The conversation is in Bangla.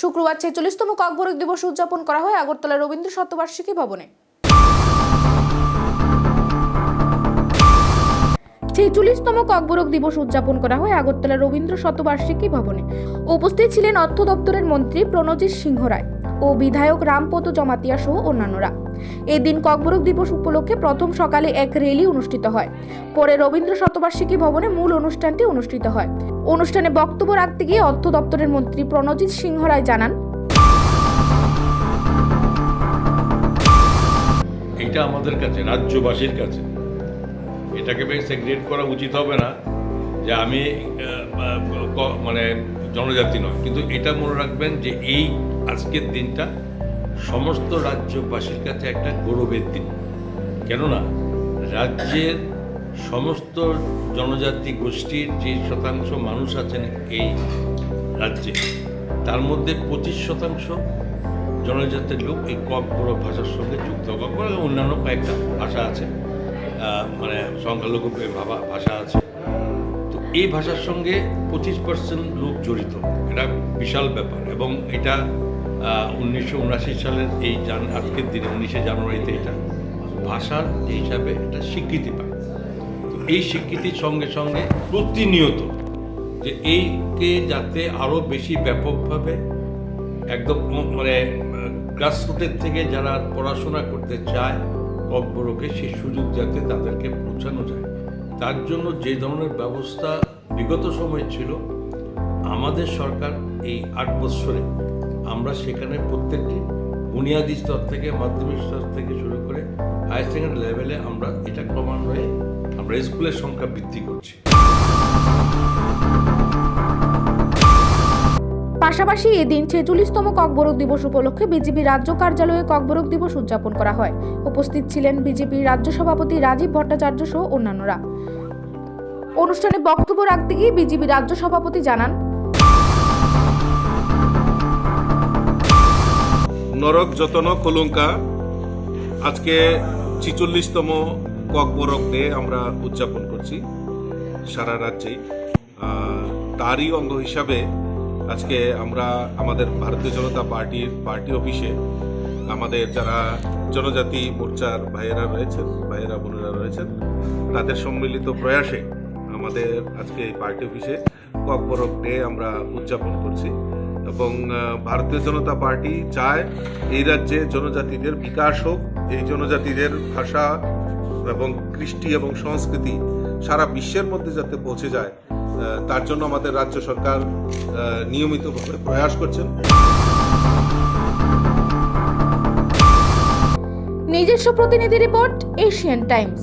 শুক্রবার ছেচল্লিশতম ককবরক দিবস উদযাপন করা হয় আগরতলা রবীন্দ্র শতবার্ষিকী ভবনে। ছেচল্লিশতম ককবরক দিবস উদযাপন করা হয় আগরতলা রবীন্দ্র শতবার্ষিকী ভবনে। উপস্থিত ছিলেন অর্থ দপ্তরের মন্ত্রী প্রণজিৎ সিংহ রায় ও বিধায়ক রামপদ জমাতিয়া সহ অন্যান্যরা। এদিন ককবরক দিবস উপলক্ষে প্রথম সকালে এক র্যালি অনুষ্ঠিত হয়। পরে রবীন্দ্র শতবার্ষিকী ভবনে মূল অনুষ্ঠানটি অনুষ্ঠিত হয়। অনুষ্ঠানে বক্তব্য রাখতে গিয়ে অর্থ দপ্তরের মন্ত্রী প্রণজিৎ সিংহ রায় জানান এটা আমাদের কাছে, রাজ্যবাসীর কাছে। এটাকে বেশ সেগ্রেট করা উচিত হবে না যে আমি মানে জনজাতি নয়। কিন্তু এটা মনে রাখবেন যে এই আজকের দিনটা সমস্ত রাজ্যবাসীর কাছে একটা গৌরবের দিন। কেননা, রাজ্যের সমস্ত জনজাতি গোষ্ঠীর যে শতাংশ মানুষ আছেন এই রাজ্যে, তার মধ্যে পঁচিশ শতাংশ জনজাতির লোক এই কক বড় ভাষার সঙ্গে যুক্ত ককবড় এবং অন্যান্য কয়েকটা ভাষা আছে মানে সংখ্যালঘু ভাবা ভাষা আছে। তো এই ভাষার সঙ্গে পঁচিশ পার্সেন্ট লোক জড়িত, এটা বিশাল ব্যাপার এবং এটা উনিশশো উনআশি সালের এই আজকের দিনে উনিশে জানুয়ারিতে এটা ভাষার হিসাবে এটা স্বীকৃতি পায়। এই স্বীকৃতির সঙ্গে সঙ্গে প্রতিনিয়ত যে এইকে যাতে আরও বেশি ব্যাপকভাবে একদম মানে গ্রাসরুটের থেকে যারা পড়াশোনা করতে চায় ককবরকে সেই সুযোগ যাতে তাদেরকে পৌঁছানো যায়। তার জন্য যে ধরনের ব্যবস্থা বিগত সময় ছিল, আমাদের সরকার এই আট বৎসরে আমরা সেখানে প্রত্যেকটি বুনিয়াদী স্তর থেকে, মাধ্যমিক স্তর থেকে শুরু করে হায়ার সেকেন্ডারি লেভেলে আমরা এটা ক্রমান্বয়ে আমরা স্কুলের সংখ্যা বৃদ্ধি করছি। পাশাপাশি এদিন ছেচল্লিশতম ককবরক দিবস উপলক্ষে বিজেপি রাজ্য কার্যালয়ে ককবরক দিবস উদযাপন করা হয়। উপস্থিত ছিলেন বিজেপি রাজ্য সভাপতি রাজীব ভট্টাচার্য সহ অন্যান্যরা। অনুষ্ঠানে বক্তব্য রাখতে গিয়ে বিজেপি রাজ্য সভাপতি জানান নরক যতন কলঙ্কা আজকে ছিচল্লিশতম ককবরক ডে আমরা উদযাপন করছি সারা রাজ্যেই। তারই অঙ্গ হিসাবে আজকে আমরা আমাদের ভারতীয় জনতা পার্টির পার্টি অফিসে আমাদের যারা জনজাতি মোর্চার ভাইয়েরা রয়েছেন, ভাইয়েরা, বোনেরা রয়েছেন, তাদের সম্মিলিত প্রয়াসে আমাদের আজকে এই পার্টি অফিসে ককবরক ডে আমরা উদযাপন করছি এবং ভারতীয় জনতা পার্টি চায় এই রাজ্যে জনজাতিদের বিকাশ হোক, এই জনজাতিদের ভাষা এবং কৃষ্টি এবং সংস্কৃতি সারা বিশ্বের মধ্যে যাতে পৌঁছে যায় তার জন্য আমাদের রাজ্য সরকার নিয়মিতভাবে প্রয়াস করছেন। নিজস্ব প্রতিনিধি রিপোর্ট, এশিয়ান টাইমস।